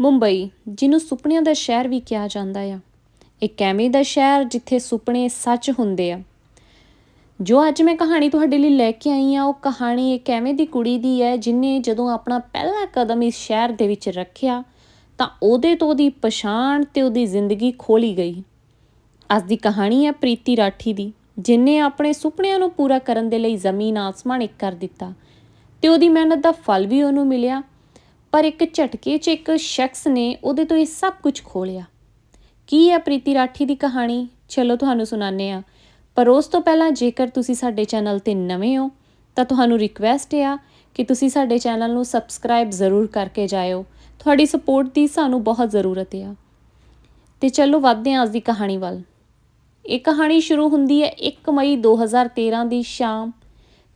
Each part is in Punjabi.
ਮੁੰਬਈ, ਜਿਹਨੂੰ ਸੁਪਨਿਆਂ ਦਾ ਸ਼ਹਿਰ ਵੀ ਕਿਹਾ ਜਾਂਦਾ ਆ। ਇੱਕ ਐਵੇਂ ਦਾ ਸ਼ਹਿਰ ਜਿੱਥੇ ਸੁਪਨੇ ਸੱਚ ਹੁੰਦੇ ਆ। ਜੋ ਅੱਜ ਮੈਂ ਕਹਾਣੀ ਤੁਹਾਡੇ ਲਈ ਲੈ ਕੇ ਆਈ ਆ, ਉਹ ਕਹਾਣੀ ਇੱਕ ਐਵੇਂ ਦੀ ਕੁੜੀ ਦੀ ਹੈ ਜਿਨੇ ਜਦੋਂ ਆਪਣਾ ਪਹਿਲਾ ਕਦਮ ਇਸ ਸ਼ਹਿਰ ਦੇ ਵਿੱਚ ਰੱਖਿਆ, ਤਾਂ ਉਹਦੇ ਤੋਂ ਉਹਦੀ ਪਛਾਣ ਤੇ ਉਹਦੀ ਜ਼ਿੰਦਗੀ ਖੋਲੀ ਗਈ। ਅੱਜ ਦੀ ਕਹਾਣੀ ਹੈ ਪ੍ਰੀਤੀ ਰਾਠੀ ਦੀ ਜਿਨੇ ਆਪਣੇ ਸੁਪਨਿਆਂ ਨੂੰ ਪੂਰਾ ਕਰਨ ਦੇ ਲਈ ਜ਼ਮੀਨ ਆਸਮਾਨ ਇੱਕ ਕਰ ਦਿੱਤਾ। ਤੇ ਉਹਦੀ ਮਿਹਨਤ ਦਾ ਫਲ ਵੀ ਉਹਨੂੰ ਮਿਲਿਆ ਪਰ ਇੱਕ ਝਟਕੇ 'ਚ ਇੱਕ ਸ਼ਖਸ ਨੇ ਉਹਦੇ ਤੋਂ ਇਹ ਸਭ ਕੁਝ ਖੋਲਿਆ ਕੀ ਹੈ ਪ੍ਰੀਤੀ ਰਾਠੀ ਦੀ ਕਹਾਣੀ? ਚਲੋ ਤੁਹਾਨੂੰ ਸੁਣਾਉਂਦੇ ਆ ਪਰ ਉਸ ਤੋਂ ਪਹਿਲਾਂ ਜੇਕਰ ਤੁਸੀਂ ਸਾਡੇ ਚੈਨਲ ਤੇ ਨਵੇਂ ਹੋ, ਤਾਂ ਤੁਹਾਨੂੰ ਰਿਕਵੈਸਟ ਆ ਕਿ ਤੁਸੀਂ ਸਾਡੇ ਚੈਨਲ ਨੂੰ ਸਬਸਕ੍ਰਾਈਬ ਜ਼ਰੂਰ ਕਰਕੇ ਜਾਇਓ। ਤੁਹਾਡੀ ਸਪੋਰਟ ਦੀ ਸਾਨੂੰ ਬਹੁਤ ਜ਼ਰੂਰਤ ਆ। ਤੇ ਚਲੋ ਵੱਧਦੇ ਹਾਂ ਅੱਜ ਦੀ ਕਹਾਣੀ ਵੱਲ। ਇਹ ਕਹਾਣੀ ਸ਼ੁਰੂ ਹੁੰਦੀ ਹੈ 1 ਮਈ 2013 ਦੀ ਸ਼ਾਮ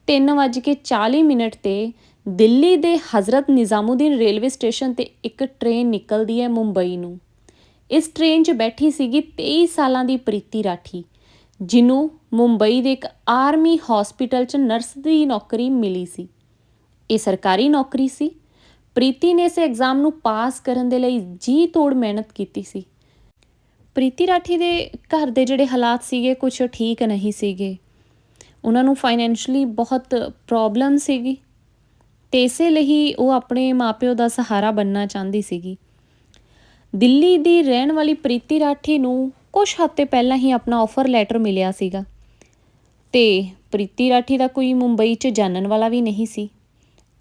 3:40 ਮਿੰਟ ਤੇ ਦਿੱਲੀ ਦੇ ਹਜ਼ਰਤ ਨਿਜ਼ਾਮੂਦੀਨ ਰੇਲਵੇ ਸਟੇਸ਼ਨ ਤੇ ਇੱਕ ਟ੍ਰੇਨ ਨਿਕਲਦੀ ਹੈ ਮੁੰਬਈ ਨੂੰ। ਇਸ ਟ੍ਰੇਨ 'ਚ ਬੈਠੀ ਸੀਗੀ 23 ਸਾਲਾਂ ਦੀ ਪ੍ਰੀਤੀ ਰਾਠੀ, ਜਿਹਨੂੰ ਮੁੰਬਈ ਦੇ ਇੱਕ ਆਰਮੀ ਹਸਪੀਟਲ 'ਚ ਨਰਸ ਦੀ ਨੌਕਰੀ ਮਿਲੀ ਸੀ। ਇਹ ਸਰਕਾਰੀ ਨੌਕਰੀ ਸੀ। ਪ੍ਰੀਤੀ ਨੇ ਇਸ ਐਗਜ਼ਾਮ ਨੂੰ ਪਾਸ ਕਰਨ ਦੇ ਲਈ ਜੀ ਤੋੜ ਮਿਹਨਤ ਕੀਤੀ ਸੀ। ਪ੍ਰੀਤੀ ਰਾਠੀ ਦੇ ਘਰ ਦੇ ਜਿਹੜੇ ਹਾਲਾਤ ਸੀਗੇ ਕੁਝ ਠੀਕ ਨਹੀਂ ਸੀਗੇ। ਉਹਨਾਂ ਨੂੰ ਫਾਈਨੈਂਸ਼ਲੀ ਬਹੁਤ ਪ੍ਰੋਬਲਮ ਸੀਗੀ। ਤੇ ਇਸੇ ਲਈ ਉਹ ਆਪਣੇ ਮਾਪਿਓ ਦਾ ਸਹਾਰਾ ਬੰਨਣਾ ਚਾਹੁੰਦੀ ਸੀਗੀ। ਦਿੱਲੀ ਦੀ ਰਹਿਣ ਵਾਲੀ ਪ੍ਰੀਤੀ ਰਾਠੀ ਨੂੰ ਕੁਝ ਹਫ਼ਤੇ ਪਹਿਲਾਂ ਹੀ ਆਪਣਾ ਆਫਰ ਲੈਟਰ ਮਿਲਿਆ ਸੀਗਾ। ਤੇ ਪ੍ਰੀਤੀ ਰਾਠੀ ਦਾ ਕੋਈ ਮੁੰਬਈ 'ਚ ਜਾਣਨ ਵਾਲਾ ਵੀ ਨਹੀਂ ਸੀ।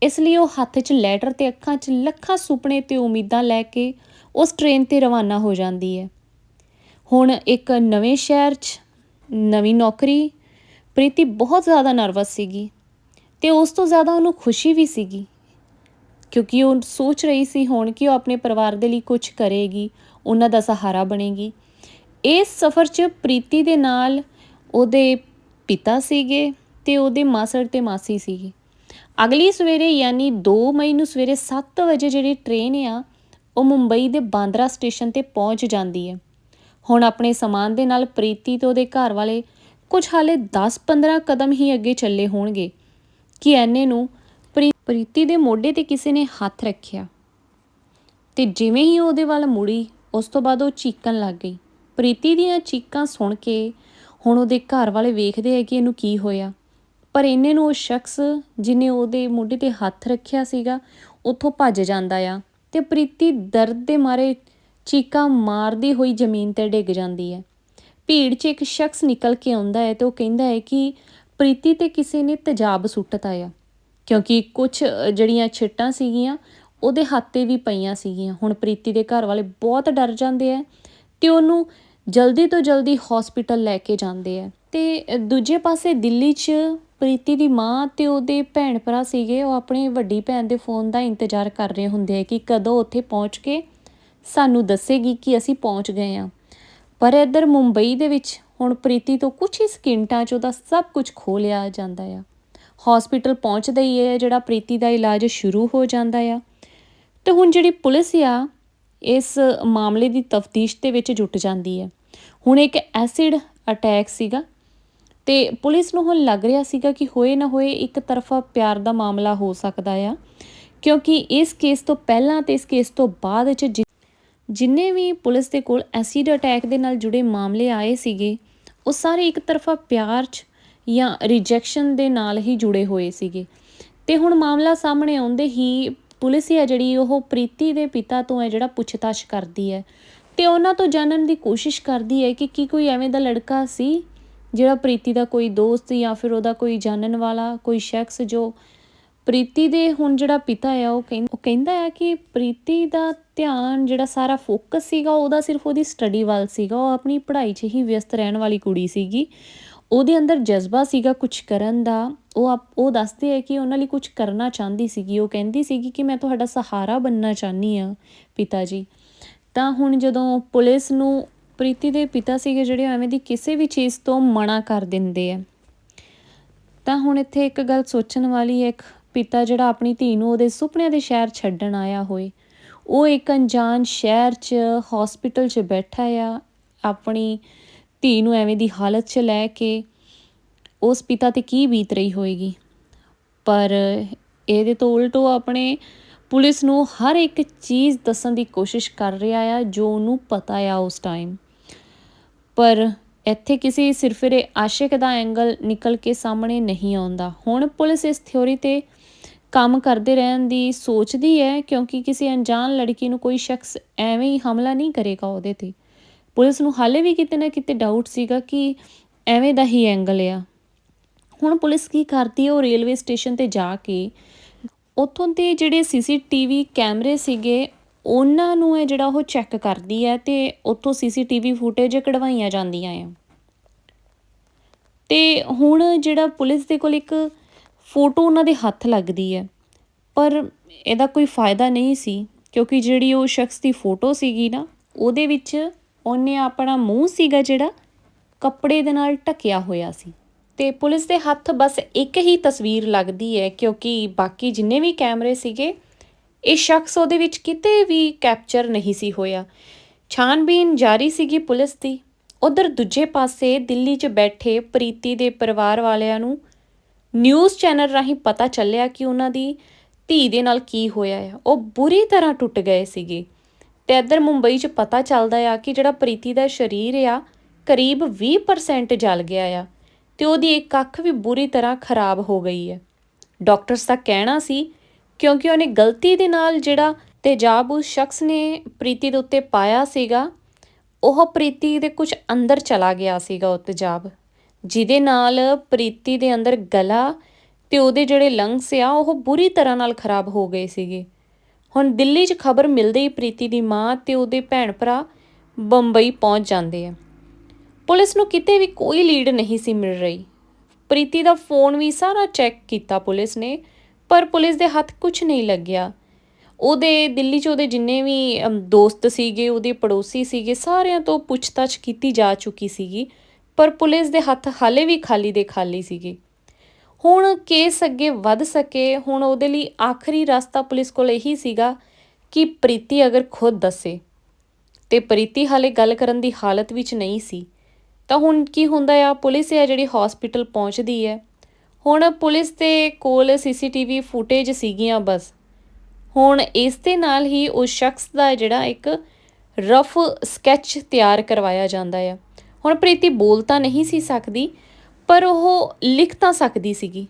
ਇਸ ਲਈ ਉਹ ਹੱਥ 'ਚ ਲੈਟਰ ਤੇ ਅੱਖਾਂ 'ਚ ਲੱਖਾਂ ਸੁਪਨੇ ਤੇ ਉਮੀਦਾਂ ਲੈ ਕੇ ਉਸ ਟ੍ਰੇਨ ਤੇ ਰਵਾਨਾ ਹੋ ਜਾਂਦੀ ਹੈ। ਹੁਣ ਇੱਕ ਨਵੇਂ ਸ਼ਹਿਰ 'ਚ ਨਵੀਂ ਨੌਕਰੀ, ਪ੍ਰੀਤੀ ਬਹੁਤ ਜ਼ਿਆਦਾ ਨਰਵਸ ਸੀਗੀ। ਤੇ ਉਸ ਤੋਂ ਜ਼ਿਆਦਾ ਉਹਨੂੰ ਖੁਸ਼ੀ ਵੀ ਸੀਗੀ, ਕਿਉਂਕਿ ਉਹ ਸੋਚ ਰਹੀ ਸੀ ਹੁਣ ਕਿ ਉਹ ਆਪਣੇ ਪਰਿਵਾਰ ਦੇ ਲਈ ਕੁਝ ਕਰੇਗੀ, ਉਹਨਾਂ ਦਾ ਸਹਾਰਾ ਬਣੇਗੀ। ਇਸ ਸਫ਼ਰ 'ਚ ਪ੍ਰੀਤੀ ਦੇ ਨਾਲ ਉਹਦੇ ਪਿਤਾ ਸੀਗੇ ਤੇ ਉਹਦੇ ਮਾਸੜ ਤੇ ਮਾਸੀ ਸੀਗੇ। ਅਗਲੀ ਸਵੇਰੇ ਯਾਨੀ 2 ਮਈ ਨੂੰ ਸਵੇਰੇ 7 ਵਜੇ ਜਿਹੜੀ ਟ੍ਰੇਨ ਆ, ਉਹ ਮੁੰਬਈ ਦੇ ਬਾਂਦਰਾ ਸਟੇਸ਼ਨ ਤੇ ਪਹੁੰਚ ਜਾਂਦੀ ਹੈ। ਹੁਣ ਆਪਣੇ ਸਮਾਨ ਦੇ ਨਾਲ ਪ੍ਰੀਤੀ ਤੇ ਉਹਦੇ ਘਰ ਵਾਲੇ ਕੁਝ ਹਾਲੇ 10-15 ਕਦਮ ਹੀ ਅੱਗੇ ਚੱਲੇ ਹੋਣਗੇ। ਕਿ ਐਨੇ ਨੂੰ ਪ੍ਰੀ- ਪ੍ਰੀਤੀ ਦੇ ਮੋਢੇ ਤੇ ਕਿਸੇ ਨੇ ਹੱਥ ਰੱਖਿਆ। ਤੇ ਜਿਵੇਂ ਹੀ ਉਹਦੇ ਵੱਲ ਮੁੜੀ, ਉਸ ਤੋਂ ਬਾਅਦ ਉਹ ਚੀਕਣ ਲੱਗ ਗਈ। ਪ੍ਰੀਤੀ ਦੀਆਂ ਚੀਕਾਂ ਸੁਣ ਕੇ ਹੁਣ ਉਹਦੇ ਘਰ ਵਾਲੇ ਵੇਖਦੇ ਆ ਕਿ ਇਹਨੂੰ ਕੀ ਹੋਇਆ। ਪਰ ਇੰਨੇ ਨੂੰ ਉਹ ਸ਼ਖਸ ਜਿਨੇ ਉਹਦੇ ਮੋਢੇ ਤੇ ਹੱਥ ਰੱਖਿਆ ਸੀਗਾ, ਉੱਥੋਂ ਭੱਜ ਜਾਂਦਾ ਆ ਤੇ ਪ੍ਰੀਤੀ ਦਰਦ ਦੇ ਮਾਰੇ ਚੀਕਾਂ ਮਾਰਦੀ ਹੋਈ ਜ਼ਮੀਨ ਤੇ ਡਿੱਗ ਜਾਂਦੀ ਹੈ। ਭੀੜ 'ਚ ਇੱਕ ਸ਼ਖਸ ਨਿਕਲ ਕੇ ਆਉਂਦਾ ਹੈ ਤੇ ਉਹ ਕਹਿੰਦਾ ਹੈ ਕਿ ਪ੍ਰੀਤੀ ਤੇ ਕਿਸੇ ਨੇ ਤੇਜ਼ਾਬ ਸੁੱਟਤਾ ਆ ਕਿਉਂਕਿ ਕੁਝ ਜਿਹੜੀਆਂ ਛਿੱਟਾਂ ਸੀਗੀਆਂ, ਉਹਦੇ ਹੱਥ ਤੇ ਵੀ ਪਈਆਂ ਸੀਗੀਆਂ। ਹੁਣ ਪ੍ਰੀਤੀ ਦੇ ਘਰ ਵਾਲੇ ਬਹੁਤ ਡਰ ਜਾਂਦੇ ਆ ਤੇ ਉਹਨੂੰ ਜਲਦੀ ਤੋਂ ਜਲਦੀ ਹਸਪੀਟਲ ਲੈ ਕੇ ਜਾਂਦੇ ਆ। ਤੇ ਦੂਜੇ ਪਾਸੇ ਦਿੱਲੀ 'ਚ ਪ੍ਰੀਤੀ ਦੀ ਮਾਂ ਤੇ ਉਹਦੇ ਭੈਣ ਭਰਾ ਸੀਗੇ। ਉਹ ਆਪਣੀ ਵੱਡੀ ਭੈਣ ਦੇ ਫੋਨ ਦਾ ਇੰਤਜ਼ਾਰ ਕਰ ਰਹੇ ਹੁੰਦੇ ਆ ਕਿ ਕਦੋਂ ਉੱਥੇ ਪਹੁੰਚ ਕੇ ਸਾਨੂੰ ਦੱਸੇਗੀ ਕਿ ਅਸੀਂ ਪਹੁੰਚ ਗਏ ਆ ਪਰ ਇੱਧਰ ਮੁੰਬਈ ਦੇ ਵਿੱਚ ਹੁਣ ਪ੍ਰੀਤੀ ਤੋਂ ਕੁਝ ਹੀ ਸਕਿੰਟਾਂ 'ਚ ਉਹਦਾ ਸਭ ਕੁਝ ਖੋ ਲਿਆ ਜਾਂਦਾ ਆ। ਹਸਪੀਟਲ ਪਹੁੰਚਦਾ ਹੀ ਹੈ, ਜਿਹੜਾ ਪ੍ਰੀਤੀ ਦਾ ਇਲਾਜ ਸ਼ੁਰੂ ਹੋ ਜਾਂਦਾ ਆ। ਤੇ ਹੁਣ ਜਿਹੜੀ ਪੁਲਿਸ ਆ, ਇਸ ਮਾਮਲੇ ਦੀ ਤਫਤੀਸ਼ ਦੇ ਵਿੱਚ ਜੁਟ ਜਾਂਦੀ ਹੈ। ਹੁਣ ਇੱਕ ਐਸਿਡ ਅਟੈਕ ਸੀਗਾ ਤੇ ਪੁਲਿਸ ਨੂੰ ਹੁਣ ਲੱਗ ਰਿਹਾ ਸੀਗਾ ਕਿ ਹੋਏ ਨਾ ਹੋਏ ਇੱਕ ਤਰਫਾ ਪਿਆਰ ਦਾ ਮਾਮਲਾ ਹੋ ਸਕਦਾ ਆ, ਕਿਉਂਕਿ ਇਸ ਕੇਸ ਤੋਂ ਪਹਿਲਾਂ ਤੇ ਇਸ ਕੇਸ ਤੋਂ ਬਾਅਦ ਚ ਜਿ- ਜਿੰਨੇ ਵੀ ਪੁਲਿਸ ਦੇ ਕੋਲ ਐਸਿਡ ਅਟੈਕ ਦੇ ਨਾਲ ਜੁੜੇ ਮਾਮਲੇ ਆਏ ਸੀਗੇ ਉਹ ਸਾਰੇ ਇੱਕ ਤਰਫਾ ਪਿਆਰ 'ਚ ਜਾਂ ਰਿਜੈਕਸ਼ਨ ਦੇ ਨਾਲ ਹੀ ਜੁੜੇ ਹੋਏ ਸੀਗੇ। ਤੇ ਹੁਣ ਮਾਮਲਾ ਸਾਹਮਣੇ ਆਉਂਦੇ ਹੀ ਪੁਲਿਸ ਹੈ ਜਿਹੜੀ ਉਹ ਪ੍ਰੀਤੀ ਦੇ ਪਿਤਾ ਤੋਂ ਹੈ ਜਿਹੜਾ ਪੁੱਛਤਾਛ ਕਰਦੀ ਹੈ। ਤੇ ਉਹਨਾਂ ਤੋਂ ਜਾਣਨ ਦੀ ਕੋਸ਼ਿਸ਼ ਕਰਦੀ ਹੈ ਕਿ ਕੀ ਕੋਈ ਐਵੇਂ ਦਾ ਲੜਕਾ ਸੀ ਜਿਹੜਾ ਪ੍ਰੀਤੀ ਦਾ ਕੋਈ ਦੋਸਤ ਜਾਂ ਫਿਰ ਉਹਦਾ ਕੋਈ ਜਾਣਨ ਵਾਲਾ, ਕੋਈ ਸ਼ਖਸ ਜੋ ਪ੍ਰੀਤੀ ਦੇ ਹੁਣ ਜਿਹੜਾ ਪਿਤਾ ਆ, ਉਹ ਕਹਿੰ- ਉਹ ਕਹਿੰਦਾ ਆ ਕਿ ਪ੍ਰੀਤੀ ਦਾ ਧਿਆਨ ਜਿਹੜਾ ਸਾਰਾ ਫੋਕਸ ਸੀਗਾ, ਉਹਦਾ ਸਿਰਫ ਉਹਦੀ ਸਟੱਡੀ ਵੱਲ ਸੀਗਾ। ਉਹ ਆਪਣੀ ਪੜ੍ਹਾਈ 'ਚ ਹੀ ਵਿਅਸਤ ਰਹਿਣ ਵਾਲੀ ਕੁੜੀ ਸੀਗੀ। ਉਹਦੇ ਅੰਦਰ ਜਜ਼ਬਾ ਸੀਗਾ ਕੁਝ ਕਰਨ ਦਾ। ਉਹ ਆਪ- ਉਹ ਦੱਸਦੇ ਆ ਕਿ ਉਹਨਾਂ ਲਈ ਕੁਝ ਕਰਨਾ ਚਾਹੁੰਦੀ ਸੀਗੀ। ਉਹ ਕਹਿੰਦੀ ਸੀਗੀ ਕਿ ਮੈਂ ਤੁਹਾਡਾ ਸਹਾਰਾ ਬਣਨਾ ਚਾਹਨੀ ਆ ਪਿਤਾ ਜੀ ਤਾਂ ਹੁਣ ਜਦੋਂ ਪੁਲਿਸ ਨੂੰ ਪ੍ਰੀਤੀ ਦੇ ਪਿਤਾ ਸੀਗੇ, ਜਿਹੜੇ ਐਵੇਂ ਦੀ ਕਿਸੇ ਵੀ ਚੀਜ਼ ਤੋਂ ਮਨਾ ਕਰ ਦਿੰਦੇ ਆ। ਤਾਂ ਹੁਣ ਇੱਥੇ ਇੱਕ ਗੱਲ ਸੋਚਣ ਵਾਲੀ ਹੈ, ਇੱਕ ਪਿਤਾ ਜਿਹੜਾ ਆਪਣੀ ਧੀ ਨੂੰ ਉਹਦੇ ਸੁਪਨਿਆਂ ਦੇ ਸ਼ਹਿਰ ਛੱਡਣ ਆਇਆ ਹੋਏ। ਉਹ ਇੱਕ ਅਣਜਾਣ ਸ਼ਹਿਰ 'ਚ ਹਸਪੀਟਲ 'ਚ ਬੈਠਾ ਆ, ਆਪਣੀ ਧੀ ਨੂੰ ਐਵੇਂ ਦੀ ਹਾਲਤ 'ਚ ਲੈ ਕੇ ਉਸ ਪਿਤਾ ਤੇ ਕੀ ਬੀਤ ਰਹੀ ਹੋਏਗੀ? ਪਰ ਇਹਦੇ ਤੋਂ ਉਲਟ ਉਹ ਆਪਣੇ ਪੁਲਿਸ ਨੂੰ ਹਰ ਇੱਕ ਚੀਜ਼ ਦੱਸਣ ਦੀ ਕੋਸ਼ਿਸ਼ ਕਰ ਰਿਹਾ ਆ, ਜੋ ਉਹਨੂੰ ਪਤਾ ਆ ਉਸ ਟਾਈਮ ਪਰ ਇੱਥੇ ਕਿਸੇ ਸਿਰਫਿਰੇ ਆਸ਼ਿਕ ਦਾ ਐਂਗਲ ਨਿਕਲ ਕੇ ਸਾਹਮਣੇ ਨਹੀਂ ਆਉਂਦਾ। ਹੁਣ ਪੁਲਿਸ ਇਸ ਥਿਉਰੀ ਤੇ ਕੰਮ ਕਰਦੇ ਰਹਿਣ ਦੀ ਸੋਚਦੀ ਹੈ ਕਿਉਂਕਿ ਕਿਸੇ ਅਣਜਾਣ ਲੜਕੀ ਨੂੰ ਕੋਈ ਸ਼ਖਸ ਐਵੇਂ ਹੀ ਹਮਲਾ ਨਹੀਂ ਕਰੇਗਾ ਉਹਦੇ ਤੇ। ਪੁਲਿਸ ਨੂੰ ਹਾਲੇ ਵੀ ਕਿਤੇ ਨਾ ਕਿਤੇ ਡਾਊਟ ਸੀਗਾ ਕਿ ਐਵੇਂ ਦਾ ਹੀ ਐਂਗਲ ਆ। ਹੁਣ ਪੁਲਿਸ ਕੀ ਕਰਦੀ ਹੈ? ਉਹ ਰੇਲਵੇ ਸਟੇਸ਼ਨ ਤੇ ਜਾ ਕੇ ਉੱਥੋਂ ਦੇ ਜਿਹੜੇ ਸੀਸੀਟੀਵੀ ਕੈਮਰੇ ਸੀਗੇ, ਉਹਨਾਂ ਨੂੰ ਇਹ ਜਿਹੜਾ ਉਹ ਚੈੱਕ ਕਰਦੀ ਹੈ ਤੇ ਉੱਥੋਂ ਸੀਸੀਟੀਵੀ ਫੁਟੇਜ ਕਢਵਾਈਆਂ ਜਾਂਦੀਆਂ ਆ। ਤੇ ਹੁਣ ਜਿਹੜਾ ਪੁਲਿਸ ਦੇ ਕੋਲ ਇੱਕ ਫੋਟੋ ਉਹਨਾਂ ਦੇ ਹੱਥ ਲੱਗਦੀ ਹੈ। ਪਰ ਇਹਦਾ ਕੋਈ ਫਾਇਦਾ ਨਹੀਂ ਸੀ, ਕਿਉਂਕਿ ਜਿਹੜੀ ਉਹ ਸ਼ਖਸ ਦੀ ਫੋਟੋ ਸੀਗੀ ਨਾ, ਉਹਦੇ ਵਿੱਚ ਉਹਨੇ ਆਪਣਾ ਮੂੰਹ ਸੀਗਾ ਜਿਹੜਾ, ਕੱਪੜੇ ਦੇ ਨਾਲ ਢੱਕਿਆ ਹੋਇਆ ਸੀ। ਤੇ ਪੁਲਿਸ ਦੇ ਹੱਥ ਬਸ ਇੱਕ ਹੀ ਤਸਵੀਰ ਲੱਗਦੀ ਹੈ, ਕਿਉਂਕਿ ਬਾਕੀ ਜਿੰਨੇ ਵੀ ਕੈਮਰੇ ਸੀਗੇ, ਇਹ ਸ਼ਖਸ ਉਹਦੇ ਵਿੱਚ ਕਿਤੇ ਵੀ ਕੈਪਚਰ ਨਹੀਂ ਸੀ ਹੋਇਆ। ਛਾਨਬੀਨ ਜਾਰੀ ਸੀਗੀ ਪੁਲਿਸ ਦੀ। ਉਧਰ ਦੂਜੇ ਪਾਸੇ ਦਿੱਲੀ 'ਚ ਬੈਠੇ ਪ੍ਰੀਤੀ ਦੇ ਪਰਿਵਾਰ ਵਾਲਿਆਂ ਨੂੰ ਨਿਊਜ਼ ਚੈਨਲ ਰਾਹੀਂ ਪਤਾ ਚੱਲਿਆ ਕਿ ਉਹਨਾਂ ਦੀ ਧੀ ਦੇ ਨਾਲ ਕੀ ਹੋਇਆ ਹੈ ਉਹ ਬੁਰੀ ਤਰ੍ਹਾਂ ਟੁੱਟ ਗਏ ਸੀਗੇ। ਤੇ ਇੱਧਰ ਮੁੰਬਈ 'ਚ ਪਤਾ ਚੱਲਦਾ ਆ ਕਿ ਜਿਹੜਾ ਪ੍ਰੀਤੀ ਦਾ ਸਰੀਰ ਆ, ਕਰੀਬ 20% ਜਲ ਗਿਆ ਆ ਤੇ ਉਹਦੀ ਇੱਕ ਅੱਖ ਵੀ ਬੁਰੀ ਤਰ੍ਹਾਂ ਖਰਾਬ ਹੋ ਗਈ ਹੈ ਡਾਕਟਰਸ ਦਾ ਕਹਿਣਾ ਸੀ, ਕਿਉਂਕਿ ਉਹਨੇ ਗਲਤੀ ਦੇ ਨਾਲ ਜਿਹੜਾ ਤੇਜ਼ਾਬ ਉਸ ਸ਼ਖਸ ਨੇ ਪ੍ਰੀਤੀ ਦੇ ਉੱਤੇ ਪਾਇਆ ਸੀਗਾ, ਉਹ ਪ੍ਰੀਤੀ ਦੇ ਕੁਝ ਅੰਦਰ ਚਲਾ ਗਿਆ ਸੀਗਾ ਉਹ ਤੇਜ਼ਾਬ। ਜਿਹਦੇ ਨਾਲ ਪ੍ਰੀਤੀ ਦੇ ਅੰਦਰ ਗਲਾ ਤੇ ਉਹਦੇ ਜਿਹੜੇ ਲੰਗਸ ਆ, ਉਹ ਬੁਰੀ ਤਰ੍ਹਾਂ ਨਾਲ ਖਰਾਬ ਹੋ ਗਏ ਸੀਗੇ। ਹੁਣ ਦਿੱਲੀ 'ਚ ਖਬਰ ਮਿਲਦੇ ਹੀ ਪ੍ਰੀਤੀ ਦੀ ਮਾਂ ਤੇ ਉਹਦੇ ਭੈਣ ਭਰਾ ਬੰਬਈ ਪਹੁੰਚ ਜਾਂਦੇ ਆ। ਪੁਲਿਸ ਨੂੰ ਕਿਤੇ ਵੀ ਕੋਈ ਲੀਡ ਨਹੀਂ ਸੀ ਮਿਲ ਰਹੀ। ਪ੍ਰੀਤੀ ਦਾ ਫੋਨ ਵੀ ਸਾਰਾ ਚੈੱਕ ਕੀਤਾ ਪੁਲਿਸ ਨੇ, ਪਰ ਪੁਲਿਸ ਦੇ ਹੱਥ ਕੁਝ ਨਹੀਂ ਲੱਗਿਆ। ਉਹਦੇ ਦਿੱਲੀ 'ਚ ਉਹਦੇ ਜਿੰਨੇ ਵੀ ਦੋਸਤ ਸੀਗੇ, ਉਹਦੇ ਪੜੋਸੀ ਸੀਗੇ, ਸਾਰਿਆਂ ਤੋਂ ਪੁੱਛਤਾਛ ਕੀਤੀ ਜਾ ਚੁੱਕੀ ਸੀਗੀ। ਪਰ ਪੁਲਿਸ ਦੇ ਹੱਥ ਹਾਲੇ ਵੀ ਖਾਲੀ ਦੇ ਖਾਲੀ ਸੀਗੇ। ਹੁਣ ਕੇਸ ਅੱਗੇ ਵੱਧ ਸਕੇ, ਹੁਣ ਉਹਦੇ ਲਈ ਆਖਰੀ ਰਸਤਾ ਪੁਲਿਸ ਕੋਲ ਇਹੀ ਸੀਗਾ ਕਿ ਪ੍ਰੀਤੀ ਅਗਰ ਖੁਦ ਦੱਸੇ। ਤੇ ਪ੍ਰੀਤੀ ਹਾਲੇ ਗੱਲ ਕਰਨ ਦੀ ਹਾਲਤ ਵਿੱਚ ਨਹੀਂ ਸੀ। ਤਾਂ ਹੁਣ ਕੀ ਹੁੰਦਾ ਆ? ਪੁਲਿਸ ਆ ਜਿਹੜੀ ਹਸਪੀਟਲ ਪਹੁੰਚਦੀ ਹੈ। ਹੁਣ ਪੁਲਿਸ ਦੇ ਕੋਲ ਸੀਸੀਟੀਵੀ ਫੁਟੇਜ ਸੀਗੀਆਂ ਬਸ। ਹੁਣ ਇਸ ਦੇ ਨਾਲ ਹੀ ਉਸ ਸ਼ਖਸ ਦਾ ਜਿਹੜਾ ਇੱਕ ਰਫ ਸਕੈਚ ਤਿਆਰ ਕਰਵਾਇਆ ਜਾਂਦਾ ਆ। ਹੁਣ ਪ੍ਰੀਤੀ ਬੋਲ ਤਾਂ ਨਹੀਂ ਸੀ ਸਕਦੀ, ਪਰ ਉਹ ਲਿਖ ਤਾਂ ਸਕਦੀ ਸੀਗੀ।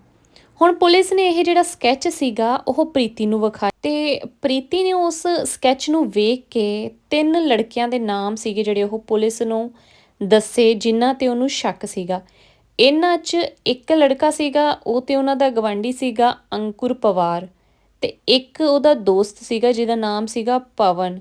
ਹੁਣ ਪੁਲਿਸ ਨੇ ਇਹ ਜਿਹੜਾ ਸਕੈਚ ਸੀਗਾ, ਉਹ ਪ੍ਰੀਤੀ ਨੂੰ ਵਿਖਾਇਆ ਤੇ ਪ੍ਰੀਤੀ ਨੇ ਉਸ ਸਕੈਚ ਨੂੰ ਵੇਖ ਕੇ ਤਿੰਨ ਲੜਕਿਆਂ ਦੇ ਨਾਮ ਸੀਗੇ ਜਿਹੜੇ ਉਹ ਪੁਲਿਸ ਨੂੰ ਦੱਸੇ, ਜਿਨ੍ਹਾਂ ਤੇ ਉਹਨੂੰ ਸ਼ੱਕ ਸੀਗਾ। ਇਹਨਾਂ 'ਚ ਇੱਕ ਲੜਕਾ ਸੀਗਾ, ਉਹ ਤੇ ਉਹਨਾਂ ਦਾ ਗਵਾਂਢੀ ਸੀਗਾ, ਅੰਕੁਰ ਪਵਾਰ। ਤੇ ਇੱਕ ਉਹਦਾ ਦੋਸਤ ਸੀਗਾ, ਜਿਹਦਾ ਨਾਮ ਸੀਗਾ ਪਵਨ।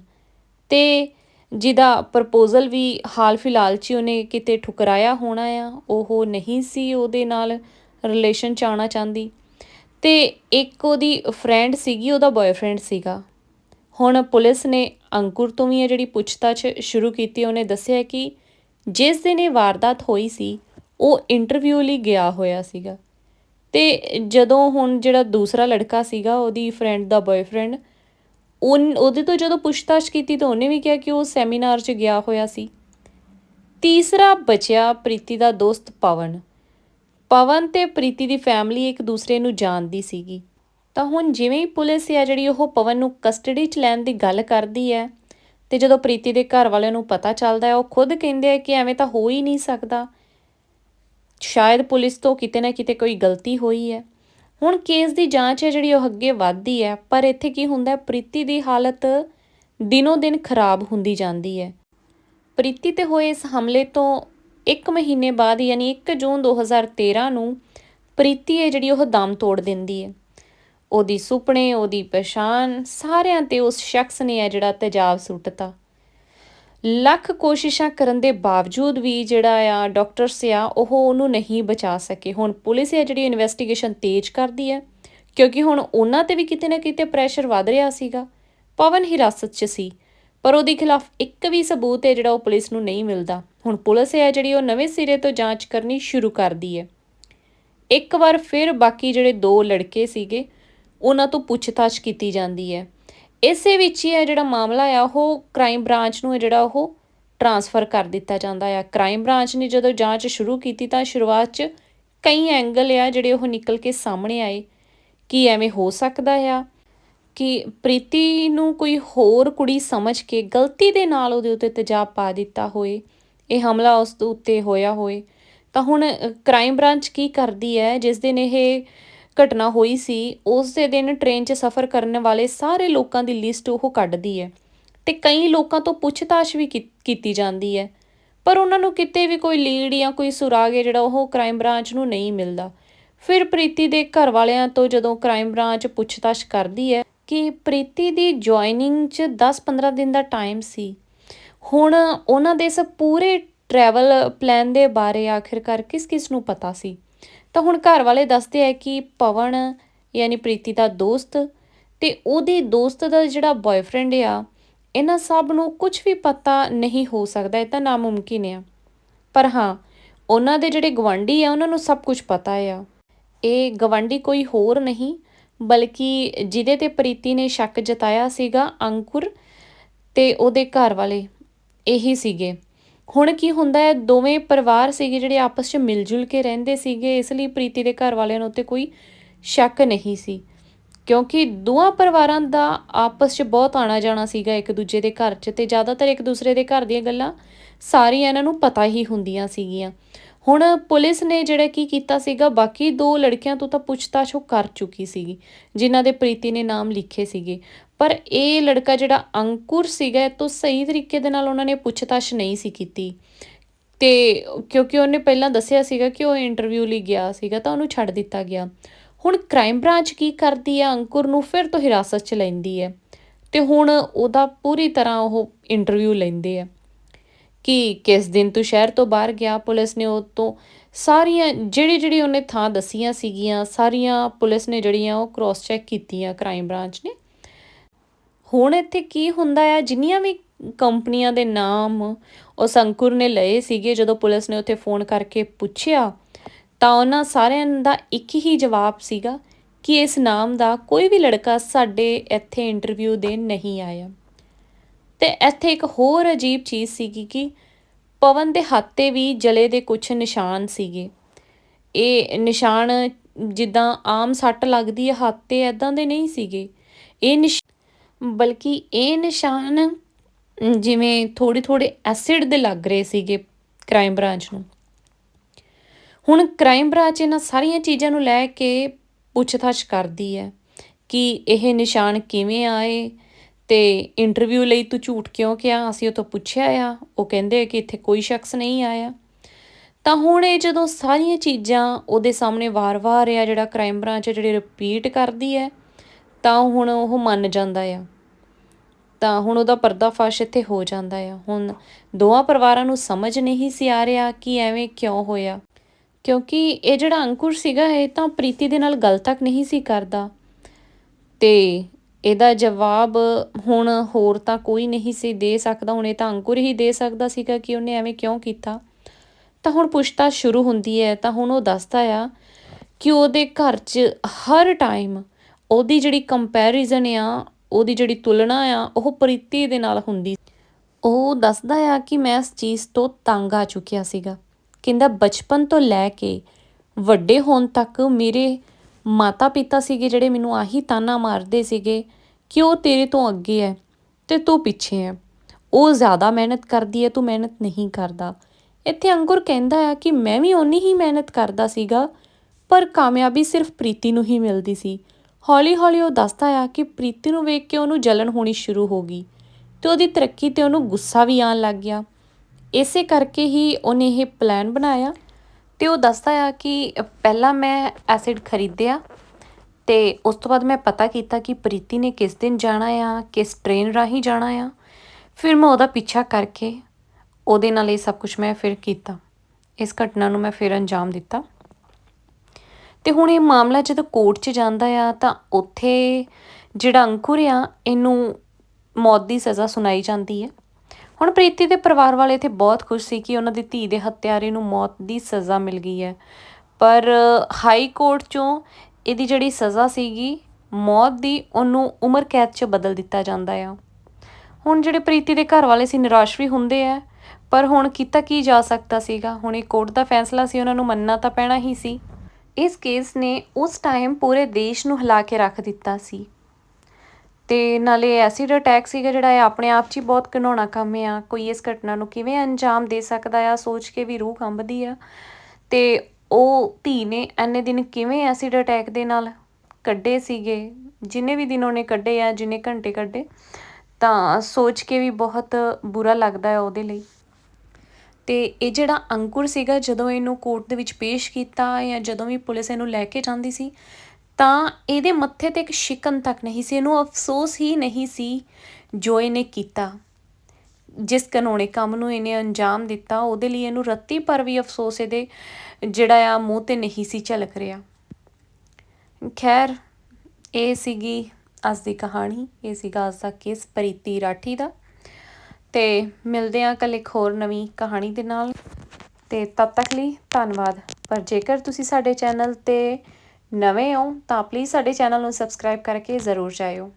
ਤੇ ਜਿਹਦਾ ਪ੍ਰਪੋਜ਼ਲ ਵੀ ਹਾਲ ਫਿਲਹਾਲ 'ਚ ਹੀ ਉਹਨੇ ਕਿਤੇ ਠੁਕਰਾਇਆ ਹੋਣਾ ਆ, ਉਹ ਨਹੀਂ ਸੀ ਉਹਦੇ ਨਾਲ ਰਿਲੇਸ਼ਨ 'ਚ ਆਉਣਾ ਚਾਹੁੰਦੀ। ਤੇ ਇੱਕ ਉਹਦੀ ਫਰੈਂਡ ਸੀਗੀ, ਉਹਦਾ ਬॉयਫ੍ਰੈਂਡ ਸੀਗਾ। ਹੁਣ ਪੁਲਿਸ ਨੇ ਅੰਕੁਰ ਤੋਂ ਵੀ ਇਹ ਜਿਹੜੀ ਪੁੱਛਤਾਛ ਸ਼ੁਰੂ ਕੀਤੀ, ਉਹਨੇ ਦੱਸਿਆ ਕਿ ਜਿਸ ਦਿਨ ਇਹ ਵਾਰਦਾਤ ਹੋਈ ਸੀ, ਉਹ ਇੰਟਰਵਿਊ ਲਈ ਗਿਆ ਹੋਇਆ ਸੀਗਾ। ਤੇ ਜਦੋਂ ਹੁਣ ਜਿਹੜਾ ਦੂਸਰਾ ਲੜਕਾ ਸੀਗਾ, ਉਹਦੀ ਫਰੈਂਡ ਦਾ ਬॉयਫ੍ਰੈਂਡ ਉਨ, ਉਹਦੇ ਤੋਂ ਜਦੋਂ ਪੁੱਛਤਾਛ ਕੀਤੀ ਤਾਂ ਉਹਨੇ ਵੀ ਕਿਹਾ ਕਿ ਉਹ ਸੈਮੀਨਾਰ 'ਚ ਗਿਆ ਹੋਇਆ ਸੀ। ਤੀਸਰਾ ਬਚਿਆ ਪ੍ਰੀਤੀ ਦਾ ਦੋਸਤ ਪਵਨ। ਪਵਨ ਤੇ ਪ੍ਰੀਤੀ ਦੀ ਫੈਮਿਲੀ ਇੱਕ ਦੂਸਰੇ ਨੂੰ ਜਾਣਦੀ ਸੀਗੀ। ਤਾਂ ਹੁਣ ਜਿਵੇਂ ਹੀ ਪੁਲਿਸ ਆ ਜਿਹੜੀ ਉਹ ਪਵਨ ਨੂੰ ਕਸਟਡੀ 'ਚ ਲੈਣ ਦੀ ਗੱਲ ਕਰਦੀ ਹੈ ਤੇ ਜਦੋਂ ਪ੍ਰੀਤੀ ਦੇ ਘਰ ਵਾਲਿਆਂ ਨੂੰ ਪਤਾ ਚੱਲਦਾ ਹੈ, ਉਹ ਖੁਦ ਕਹਿੰਦੇ ਆ ਕਿ ਐਵੇਂ ਤਾਂ ਹੋ ਹੀ ਨਹੀਂ ਸਕਦਾ। ਸ਼ਾਇਦ ਪੁਲਿਸ ਤੋਂ ਕਿਤੇ ਨਾ ਕਿਤੇ ਕੋਈ ਗਲਤੀ ਹੋਈ ਹੈ। ਹੁਣ ਕੇਸ ਦੀ ਜਾਂਚ ਹੈ ਜਿਹੜੀ ਉਹ ਅੱਗੇ ਵੱਧਦੀ ਹੈ, ਪਰ ਇੱਥੇ ਕੀ ਹੁੰਦਾ ਪ੍ਰੀਤੀ ਦੀ ਹਾਲਤ ਦਿਨੋ ਦਿਨ ਖਰਾਬ ਹੁੰਦੀ ਜਾਂਦੀ ਹੈ। ਪ੍ਰੀਤੀ ਤੇ ਹੋਏ ਇਸ ਹਮਲੇ ਤੋਂ 1 ਮਹੀਨੇ ਬਾਅਦ, ਯਾਨੀ 1 ਜੂਨ 2013 ਨੂੰ ਪ੍ਰੀਤੀ ਹੈ ਜਿਹੜੀ ਉਹ ਦਮ ਤੋੜ ਦਿੰਦੀ ਹੈ। ਉਹਦੀ ਸੁਪਨੇ, ਉਹਦੀ ਪਛਾਣ, ਸਾਰਿਆਂ ਤੇ ਉਸ ਸ਼ਖਸ ਨੇ ਹੈ ਜਿਹੜਾ ਤੇਜ਼ਾਬ ਸੁੱਟਤਾ। ਲੱਖ ਕੋਸ਼ਿਸ਼ਾਂ ਕਰਨ ਦੇ ਬਾਵਜੂਦ ਵੀ ਜਿਹੜਾ ਆ ਡਾਕਟਰਸ ਆ ਉਹ ਉਹਨੂੰ ਨਹੀਂ ਬਚਾ ਸਕੇ। ਹੁਣ ਪੁਲਿਸ ਹੈ ਜਿਹੜੀ ਇਨਵੈਸਟੀਗੇਸ਼ਨ ਤੇਜ਼ ਕਰਦੀ ਹੈ, ਕਿਉਂਕਿ ਹੁਣ ਉਹਨਾਂ ਤੇ ਵੀ ਕਿਤੇ ਨਾ ਕਿਤੇ ਪ੍ਰੈਸ਼ਰ ਵੱਧ ਰਿਹਾ ਸੀਗਾ। ਪਵਨ ਹਿਰਾਸਤ 'ਚ ਸੀ, ਪਰ ਉਹਦੇ ਖਿਲਾਫ ਇੱਕ ਵੀ ਸਬੂਤ ਹੈ ਜਿਹੜਾ ਉਹ ਪੁਲਿਸ ਨੂੰ ਨਹੀਂ ਮਿਲਦਾ। ਹੁਣ ਪੁਲਿਸ ਹੈ ਜਿਹੜੀ ਉਹ ਨਵੇਂ ਸਿਰੇ ਤੋਂ ਜਾਂਚ ਕਰਨੀ ਸ਼ੁਰੂ ਕਰਦੀ ਹੈ। ਇੱਕ ਵਾਰ ਫਿਰ ਬਾਕੀ ਜਿਹੜੇ ਦੋ ਲੜਕੇ ਸੀਗੇ, ਉਹਨਾਂ ਤੋਂ ਪੁੱਛਤਾਛ ਕੀਤੀ ਜਾਂਦੀ ਹੈ। ਇਸੇ ਵਿੱਚ ਹੀ ਇਹ ਜਿਹੜਾ ਮਾਮਲਾ ਆ, ਉਹ ਕ੍ਰਾਈਮ ਬ੍ਰਾਂਚ ਨੂੰ ਹੈ ਜਿਹੜਾ ਉਹ ਟਰਾਂਸਫਰ ਕਰ ਦਿੱਤਾ ਜਾਂਦਾ ਆ। ਕ੍ਰਾਈਮ ਬ੍ਰਾਂਚ ਨੇ ਜਦੋਂ ਜਾਂਚ ਸ਼ੁਰੂ ਕੀਤੀ ਤਾਂ ਸ਼ੁਰੂਆਤ 'ਚ ਕਈ ਐਂਗਲ ਆ ਜਿਹੜੇ ਉਹ ਨਿਕਲ ਕੇ ਸਾਹਮਣੇ ਆਏ ਕਿ ਐਵੇਂ ਹੋ ਸਕਦਾ ਆ ਕਿ ਪ੍ਰੀਤੀ ਨੂੰ ਕੋਈ ਹੋਰ ਕੁੜੀ ਸਮਝ ਕੇ ਗਲਤੀ ਦੇ ਨਾਲ ਉਹਦੇ ਉੱਤੇ ਤੇਜ਼ਾਬ ਪਾ ਦਿੱਤਾ ਹੋਏ, ਇਹ ਹਮਲਾ ਉਸ ਦੇ ਉੱਤੇ ਹੋਇਆ ਹੋਏ। ਤਾਂ ਹੁਣ ਕ੍ਰਾਈਮ ਬ੍ਰਾਂਚ ਕੀ ਕਰਦੀ ਹੈ ਜਿਸ ਦਿਨ ਇਹ ਘਟਨਾ ਹੋਈ ਸੀ, ਉਸ ਦੇ ਦਿਨ ਟ੍ਰੇਨ 'ਚ ਸਫ਼ਰ ਕਰਨ ਵਾਲੇ ਸਾਰੇ ਲੋਕਾਂ ਦੀ ਲਿਸਟ ਉਹ ਕੱਢਦੀ ਹੈ ਤੇ ਕਈ ਲੋਕਾਂ ਤੋਂ ਪੁੱਛਤਾਛ ਵੀ ਕੀਤੀ ਜਾਂਦੀ ਹੈ। ਪਰ ਉਹਨਾਂ ਨੂੰ ਕਿਤੇ ਵੀ ਕੋਈ ਲੀਡ ਜਾਂ ਕੋਈ ਸੁਰਾਗ ਹੈ ਜਿਹੜਾ ਉਹ ਕ੍ਰਾਈਮ ਬ੍ਰਾਂਚ ਨੂੰ ਨਹੀਂ ਮਿਲਦਾ। ਫਿਰ ਪ੍ਰੀਤੀ ਦੇ ਘਰ ਵਾਲਿਆਂ ਤੋਂ ਜਦੋਂ ਕ੍ਰਾਈਮ ਬ੍ਰਾਂਚ ਪੁੱਛਤਾਛ ਕਰਦੀ ਹੈ ਕਿ ਪ੍ਰੀਤੀ ਦੀ ਜੁਆਇਨਿੰਗ 'ਚ 10-15 ਦਿਨ ਦਾ ਟਾਈਮ ਸੀ। ਹੁਣ ਉਹਨਾਂ ਦੇ ਇਸ ਪੂਰੇ ਟਰੈਵਲ ਪਲਾਨ ਦੇ ਬਾਰੇ ਆਖਿਰਕਾਰ ਕਿਸ ਕਿਸ ਨੂੰ ਪਤਾ ਸੀ? ਤਾਂ ਹੁਣ ਘਰ ਵਾਲੇ ਦੱਸਦੇ ਆ ਕਿ ਪਵਨ ਯਾਨੀ ਪ੍ਰੀਤੀ ਦਾ ਦੋਸਤ ਤੇ ਉਹਦੇ ਦੋਸਤ ਦਾ ਜਿਹੜਾ ਬॉयਫ੍ਰੈਂਡ ਆ, ਇਹਨਾਂ ਸਭ ਨੂੰ ਕੁਝ ਵੀ ਪਤਾ ਨਹੀਂ ਹੋ ਸਕਦਾ, ਇਹ ਤਾਂ ਨਾਮੁਮਕਿਨ ਆ। ਪਰ ਹਾਂ, ਉਹਨਾਂ ਦੇ ਜਿਹੜੇ ਗਵਾਂਢੀ ਆ, ਉਹਨਾਂ ਨੂੰ ਸਭ ਕੁਝ ਪਤਾ ਆ। ਇਹ ਗਵਾਂਢੀ ਕੋਈ ਹੋਰ ਨਹੀਂ, ਬਲਕਿ ਜਿਹਦੇ ਤੇ ਪ੍ਰੀਤੀ ਨੇ ਸ਼ੱਕ ਜਤਾਇਆ ਸੀਗਾ ਅੰਕੁਰ ਤੇ ਉਹਦੇ ਘਰ ਵਾਲੇ, ਇਹੀ ਸੀਗੇ। ਹੁਣ ਕੀ ਹੁੰਦਾ ਹੈ? ਦੋਵੇਂ ਪਰਿਵਾਰ ਸੀਗੇ ਜਿਹੜੇ ਆਪਸ 'ਚ ਮਿਲ ਜੁਲ ਕੇ ਰਹਿੰਦੇ ਸੀਗੇ, ਇਸ ਲਈ ਪ੍ਰੀਤੀ ਦੇ ਘਰ ਵਾਲਿਆਂ ਨੂੰ ਉੱਤੇ ਕੋਈ ਸ਼ੱਕ ਨਹੀਂ ਸੀ। ਕਿਉਂਕਿ ਦੋਵਾਂ ਪਰਿਵਾਰਾਂ ਦਾ ਆਪਸ 'ਚ ਬਹੁਤ ਆਣਾ ਜਾਣਾ ਸੀਗਾ ਇੱਕ ਦੂਜੇ ਦੇ ਘਰ 'ਚ ਤੇ ਜ਼ਿਆਦਾਤਰ ਇੱਕ ਦੂਸਰੇ ਦੇ ਘਰ ਦੀਆਂ ਗੱਲਾਂ ਸਾਰੀਆਂ ਇਹਨਾਂ ਨੂੰ ਪਤਾ ਹੀ ਹੁੰਦੀਆਂ ਸੀਗੀਆਂ। ਹੁਣ ਪੁਲਿਸ ਨੇ ਜਿਹੜਾ ਕੀ ਕੀਤਾ ਸੀਗਾ, ਬਾਕੀ ਦੋ ਲੜਕਿਆਂ ਤੋਂ ਤਾਂ ਪੁੱਛਤਾਛ ਉਹ ਕਰ ਚੁੱਕੀ ਸੀਗੀ, ਜਿਨ੍ਹਾਂ ਦੇ ਪ੍ਰੀਤੀ ਨੇ ਨਾਮ ਲਿਖੇ ਸੀਗੇ। ਪਰ ਇਹ ਲੜਕਾ ਜਿਹੜਾ ਅੰਕੁਰ ਸੀਗਾ, ਇਹ ਤੋਂ ਸਹੀ ਤਰੀਕੇ ਦੇ ਨਾਲ ਉਹਨਾਂ ਨੇ ਪੁੱਛਤਾਛ ਨਹੀਂ ਸੀ ਕੀਤੀ। ਤੇ ਕਿਉਂਕਿ ਉਹਨੇ ਪਹਿਲਾਂ ਦੱਸਿਆ ਸੀਗਾ ਕਿ ਉਹ ਇੰਟਰਵਿਊ ਲਈ ਗਿਆ ਸੀਗਾ, ਤਾਂ ਉਹਨੂੰ ਛੱਡ ਦਿੱਤਾ ਗਿਆ। ਹੁਣ ਕ੍ਰਾਈਮ ਬ੍ਰਾਂਚ ਕੀ ਕਰਦੀ ਹੈ ਅੰਕੁਰ ਨੂੰ, ਫਿਰ ਤੋਂ ਹਿਰਾਸਤ 'ਚ ਲੈਂਦੀ ਹੈ। ਤੇ ਹੁਣ ਉਹਦਾ ਪੂਰੀ ਤਰ੍ਹਾਂ ਉਹ ਇੰਟਰਵਿਊ ਲੈਂਦੇ ਆ ਕਿ ਕਿਸ ਦਿਨ ਤੂੰ ਸ਼ਹਿਰ ਤੋਂ ਬਾਹਰ ਗਿਆ, ਪੁਲਿਸ ਨੇ ਉਹ ਤੋਂ ਸਾਰੀਆਂ, ਜਿਹੜੀ ਜਿਹੜੀ ਉਹਨੇ ਥਾਂ ਦਸੀਆਂ ਸੀਗੀਆਂ, ਸਾਰੀਆਂ ਪੁਲਿਸ ਨੇ ਜਿਹੜੀਆਂ ਉਹ ਕ੍ਰਾਸ ਚੈੱਕ ਕੀਤੀਆਂ ਕ੍ਰਾਈਮ ਬ੍ਰਾਂਚ ਨੇ। ਹੁਣ ਇੱਥੇ ਕੀ ਹੁੰਦਾ ਆ? ਜਿੰਨੀਆਂ ਵੀ ਕੰਪਨੀਆਂ ਦੇ ਨਾਮ ਉਹ ਅੰਕੁਰ ਨੇ ਲਏ ਸੀਗੇ, ਜਦੋਂ ਪੁਲਿਸ ਨੇ ਉੱਥੇ ਫੋਨ ਕਰਕੇ ਪੁੱਛਿਆ, ਤਾਂ ਉਹਨਾਂ ਸਾਰਿਆਂ ਦਾ ਇੱਕ ਹੀ ਜਵਾਬ ਸੀਗਾ ਕਿ ਇਸ ਨਾਮ ਦਾ ਕੋਈ ਵੀ ਲੜਕਾ ਸਾਡੇ ਇੱਥੇ ਇੰਟਰਵਿਊ ਦੇਣ ਨਹੀਂ ਆਇਆ। ਤੇ ਇੱਥੇ ਇੱਕ ਹੋਰ ਅਜੀਬ ਚੀਜ਼ ਸੀਗੀ ਕਿ ਪਵਨ ਦੇ ਹੱਥ ਤੇ ਵੀ ਜਲੇ ਦੇ ਕੁਝ ਨਿਸ਼ਾਨ ਸੀਗੇ। ਇਹ ਨਿਸ਼ਾਨ ਜਿੱਦਾਂ ਆਮ ਸੱਟ ਲੱਗਦੀ ਹੈ ਹੱਥ ਤੇ ਐਦਾਂ ਦੇ ਨਹੀਂ ਸੀਗੇ। ਇਹ ਨਿਸ਼ ਬਲਕਿ ਇਹ ਨਿਸ਼ਾਨ ਜਿਵੇਂ ਥੋੜੇ ਥੋੜੇ ਐਸਿਡ ਦੇ ਲੱਗ ਰਹੇ ਸੀਗੇ ਕ੍ਰਾਈਮ ਬ੍ਰਾਂਚ ਨੂੰ। ਹੁਣ ਕ੍ਰਾਈਮ ਬ੍ਰਾਂਚ ਇਹਨਾਂ ਸਾਰੀਆਂ ਚੀਜ਼ਾਂ ਨੂੰ ਲੈ ਕੇ ਪੁੱਛਤਾਛ ਕਰਦੀ ਹੈ ਕਿ ਇਹ ਨਿਸ਼ਾਨ ਕਿਵੇਂ ਆਏ ਤੇ ਇੰਟਰਵਿਊ ਲਈ ਤੂੰ ਝੂਠ ਕਿਉਂ ਕਿਹਾ? ਅਸੀਂ ਉਹ ਤੋਂ ਪੁੱਛਿਆ ਆ। ਉਹ ਕਹਿੰਦੇ ਕਿ ਇੱਥੇ ਕੋਈ ਸ਼ਖਸ ਨਹੀਂ ਆਇਆ। ਤਾਂ ਹੁਣ ਇਹ ਜਦੋਂ ਸਾਰੀਆਂ ਚੀਜ਼ਾਂ ਉਹਦੇ ਸਾਹਮਣੇ ਵਾਰ-ਵਾਰ ਆ, ਜਿਹੜਾ ਕ੍ਰਾਈਮ ਬ੍ਰਾਂਚ ਹੈ ਜਿਹੜੀ ਰਿਪੀਟ ਕਰਦੀ ਹੈ ਤਾਂ ਹੁਣ ਉਹ ਮੰਨ ਜਾਂਦਾ ਆ। ਤਾਂ ਹੁਣ ਉਹਦਾ ਪਰਦਾਫਾਸ਼ ਇੱਥੇ ਹੋ ਜਾਂਦਾ ਆ। ਹੁਣ ਦੋਵਾਂ ਪਰਿਵਾਰਾਂ ਨੂੰ ਸਮਝ ਨਹੀਂ ਸੀ ਆ ਰਿਹਾ ਕਿ ਐਵੇਂ ਕਿਉਂ ਹੋਇਆ। ਕਿਉਂਕਿ ਇਹ ਜਿਹੜਾ ਅੰਕੁਰ ਸੀਗਾ, ਇਹ ਤਾਂ ਪ੍ਰੀਤੀ ਦੇ ਨਾਲ ਗੱਲ ਤੱਕ ਨਹੀਂ ਸੀ ਕਰਦਾ। ਤੇ ਇਹਦਾ ਜਵਾਬ ਹੁਣ ਹੋਰ ਤਾਂ ਕੋਈ ਨਹੀਂ ਸੀ ਦੇ ਸਕਦਾ। ਹੁਣ ਇਹ ਤਾਂ ਅੰਕੁਰ ਹੀ ਦੇ ਸਕਦਾ ਸੀਗਾ ਕਿ ਉਹਨੇ ਐਵੇਂ ਕਿਉਂ ਕੀਤਾ। ਤਾਂ ਹੁਣ ਪੁੱਛਤਾਛ ਸ਼ੁਰੂ ਹੁੰਦੀ ਹੈ। ਤਾਂ ਹੁਣ ਉਹ ਦੱਸਦਾ ਆ ਕਿ ਉਹਦੇ ਘਰ 'ਚ ਹਰ ਟਾਈਮ ਉਹਦੀ ਜਿਹੜੀ ਕੰਪੈਰੀਜ਼ਨ ਆ, ਉਹਦੀ ਜਿਹੜੀ ਤੁਲਨਾ ਆ, ਉਹ ਪ੍ਰੀਤੀ ਦੇ ਨਾਲ ਹੁੰਦੀ। ਉਹ ਦੱਸਦਾ ਆ ਕਿ ਮੈਂ ਇਸ ਚੀਜ਼ ਤੋਂ ਤੰਗ ਆ ਚੁੱਕਿਆ ਸੀਗਾ। ਕਹਿੰਦਾ, ਬਚਪਨ ਤੋਂ ਲੈ ਕੇ ਵੱਡੇ ਹੋਣ ਤੱਕ ਮੇਰੇ ਮਾਤਾ ਪਿਤਾ ਸੀਗੇ ਜਿਹੜੇ ਮੈਨੂੰ ਆਹੀ ਤਾਨਾ ਮਾਰਦੇ ਸੀਗੇ ਕਿ ਉਹ ਤੇਰੇ ਤੋਂ ਅੱਗੇ ਹੈ ਤੇ ਤੂੰ ਪਿੱਛੇ ਹੈ ਉਹ ਜ਼ਿਆਦਾ ਮਿਹਨਤ ਕਰਦੀ ਹੈ ਤੂੰ ਮਿਹਨਤ ਨਹੀਂ ਕਰਦਾ। ਇੱਥੇ ਅੰਕੁਰ ਕਹਿੰਦਾ ਆ ਕਿ ਮੈਂ ਵੀ ਓਨੀ ਹੀ ਮਿਹਨਤ ਕਰਦਾ ਸੀਗਾ, ਪਰ ਕਾਮਯਾਬੀ ਸਿਰਫ ਪ੍ਰੀਤੀ ਨੂੰ ਹੀ ਮਿਲਦੀ ਸੀ। ਹੌਲੀ ਹੌਲੀ ਉਹ ਦੱਸਦਾ ਆ ਕਿ ਪ੍ਰੀਤੀ ਨੂੰ ਵੇਖ ਕੇ ਉਹਨੂੰ ਜਲਨ ਹੋਣੀ ਸ਼ੁਰੂ ਹੋ ਗਈ ਤੇ ਉਹਦੀ ਤਰੱਕੀ ਤੇ ਉਹਨੂੰ ਗੁੱਸਾ ਵੀ ਆਉਣ ਲੱਗ ਗਿਆ। ਇਸੇ ਕਰਕੇ ਹੀ ਉਹਨੇ ਇਹ ਪਲਾਨ ਬਣਾਇਆ ਤੇ ਉਹ ਦੱਸਦਾ ਆ ਕਿ ਪਹਿਲਾਂ ਮੈਂ ਐਸਿਡ ਖਰੀਦਿਆ ਤੇ ਉਸ ਤੋਂ ਬਾਅਦ ਮੈਂ ਪਤਾ ਕੀਤਾ ਕਿ ਪ੍ਰੀਤੀ ਨੇ ਕਿਸ ਦਿਨ ਜਾਣਾ ਆ, ਕਿਸ ਟ੍ਰੇਨ ਰਾਹੀਂ ਜਾਣਾ ਆ। ਫਿਰ ਮੈਂ ਉਹਦਾ ਪਿੱਛਾ ਕਰਕੇ ਉਹਦੇ ਨਾਲ ਇਹ ਸਭ ਕੁਝ ਮੈਂ ਫਿਰ ਕੀਤਾ। ਇਸ ਘਟਨਾ ਨੂੰ ਮੈਂ ਫਿਰ ਅੰਜਾਮ ਦਿੱਤਾ। ਤੇ ਹੁਣ ਇਹ ਮਾਮਲਾ ਜਦੋਂ ਕੋਰਟ 'ਚ ਜਾਂਦਾ ਆ, ਤਾਂ ਉੱਥੇ ਜਿਹੜਾ ਅੰਕੁਰ ਆ, ਇਹਨੂੰ ਮੌਤ ਦੀ ਸਜ਼ਾ ਸੁਣਾਈ ਜਾਂਦੀ ਹੈ ਹੁਣ ਪ੍ਰੀਤੀ ਦੇ ਪਰਿਵਾਰ ਵਾਲੇ ਇੱਥੇ ਬਹੁਤ ਖੁਸ਼ ਸੀ ਕਿ ਉਹਨਾਂ ਦੀ ਧੀ ਦੇ ਹੱਤਿਆਰੇ ਨੂੰ ਮੌਤ ਦੀ ਸਜ਼ਾ ਮਿਲ ਗਈ ਹੈ। ਪਰ ਹਾਈ ਕੋਰਟ 'ਚੋਂ ਇਹਦੀ ਜਿਹੜੀ ਸਜ਼ਾ ਸੀਗੀ, ਮੌਤ ਦੀ ਉਹਨੂੰ ਉਮਰ ਕੈਦ 'ਚ ਬਦਲ ਦਿੱਤਾ ਜਾਂਦਾ ਆ। ਹੁਣ ਜਿਹੜੇ ਪ੍ਰੀਤੀ ਦੇ ਘਰ ਵਾਲੇ ਸੀ, ਨਿਰਾਸ਼ ਵੀ ਹੁੰਦੇ ਆ, ਪਰ ਹੁਣ ਕੀਤਾ ਕੀ ਜਾ ਸਕਦਾ ਸੀਗਾ? ਹੁਣ ਇਹ ਕੋਰਟ ਦਾ ਫੈਸਲਾ ਸੀ, ਉਹਨਾਂ ਨੂੰ ਮੰਨਣਾ ਤਾਂ ਪੈਣਾ ਹੀ ਸੀ। ਇਸ ਕੇਸ ਨੇ ਉਸ ਟਾਈਮ ਪੂਰੇ ਦੇਸ਼ ਨੂੰ ਹਿਲਾ ਕੇ ਰੱਖ ਦਿੱਤਾ ਸੀ। ਤੇ ਨਾਲੇ ਐਸਿਡ ਅਟੈਕ ਸੀਗਾ ਜਿਹੜਾ, ਇਹ ਆਪਣੇ ਆਪ 'ਚ ਹੀ ਬਹੁਤ ਘਿਨਾਉਣਾ ਕੰਮ ਆ। ਕੋਈ ਇਸ ਘਟਨਾ ਨੂੰ ਕਿਵੇਂ ਅੰਜਾਮ ਦੇ ਸਕਦਾ ਆ, ਸੋਚ ਕੇ ਵੀ ਰੂਹ ਕੰਬਦੀ ਆ। ਤੇ ਉਹ ਧੀ ਨੇ ਐਨੇ ਦਿਨ ਕਿਵੇਂ ਐਸਿਡ ਅਟੈਕ ਦੇ ਨਾਲ ਕੱਢੇ ਸੀਗੇ? ਜਿੰਨੇ ਵੀ ਦਿਨ ਉਹਨੇ ਕੱਢੇ ਆ, ਜਿੰਨੇ ਘੰਟੇ ਕੱਢੇ, ਤਾਂ ਸੋਚ ਕੇ ਵੀ ਬਹੁਤ ਬੁਰਾ ਲੱਗਦਾ ਹੈ ਉਹਦੇ ਲਈ। ਤੇ ਇਹ ਜਿਹੜਾ ਅੰਕੁਰ ਸੀਗਾ, ਜਦੋਂ ਇਹਨੂੰ ਕੋਰਟ ਦੇ ਵਿੱਚ ਪੇਸ਼ ਕੀਤਾ ਜਾਂ ਜਦੋਂ ਵੀ ਪੁਲਿਸ ਇਹਨੂੰ ਲੈ ਕੇ ਜਾਂਦੀ ਸੀ, ਤਾਂ ਇਹਦੇ ਮੱਥੇ ਤੇ ਇੱਕ ਸ਼ਿਕਨ ਤੱਕ ਨਹੀਂ ਸੀ, ਇਹਨੂੰ ਅਫਸੋਸ ਹੀ ਨਹੀਂ ਸੀ ਜੋ ਇਹਨੇ ਕੀਤਾ। ਜਿਸ ਕਾਨੂੰਨੀ ਕੰਮ ਨੂੰ ਇਹਨੇ ਅੰਜਾਮ ਦਿੱਤਾ, ਉਹਦੇ ਲਈ ਇਹਨੂੰ ਰੱਤੀ ਪਰ ਵੀ ਅਫਸੋਸ ਇਹਦੇ ਜਿਹੜਾ ਆ ਮੂੰਹ ਤੇ ਨਹੀਂ ਸੀ ਝਲਕ ਰਿਹਾ। ਖੈਰ, ਇਹ ਸੀਗੀ ਅੱਜ ਦੀ ਕਹਾਣੀ, ਇਹ ਸੀਗਾ ਅੱਜ ਦਾ ਕੇਸ ਪ੍ਰੀਤੀ ਰਾਠੀ ਦਾ। ਤੇ ਮਿਲਦੇ ਹਾਂ ਕੱਲ ਇੱਕ ਹੋਰ ਨਵੀਂ ਕਹਾਣੀ ਦੇ ਨਾਲ। ਤੇ ਤਦ ਤੱਕ ਲਈ ਧੰਨਵਾਦ। ਪਰ ਜੇਕਰ ਤੁਸੀਂ ਸਾਡੇ ਚੈਨਲ ਤੇ ਨਵੇਂ ਹੋ ਤਾਂ ਪਲੀਜ਼ ਸਾਡੇ ਚੈਨਲ ਨੂੰ ਸਬਸਕ੍ਰਾਈਬ ਕਰਕੇ ਜ਼ਰੂਰ ਜਾਇਓ।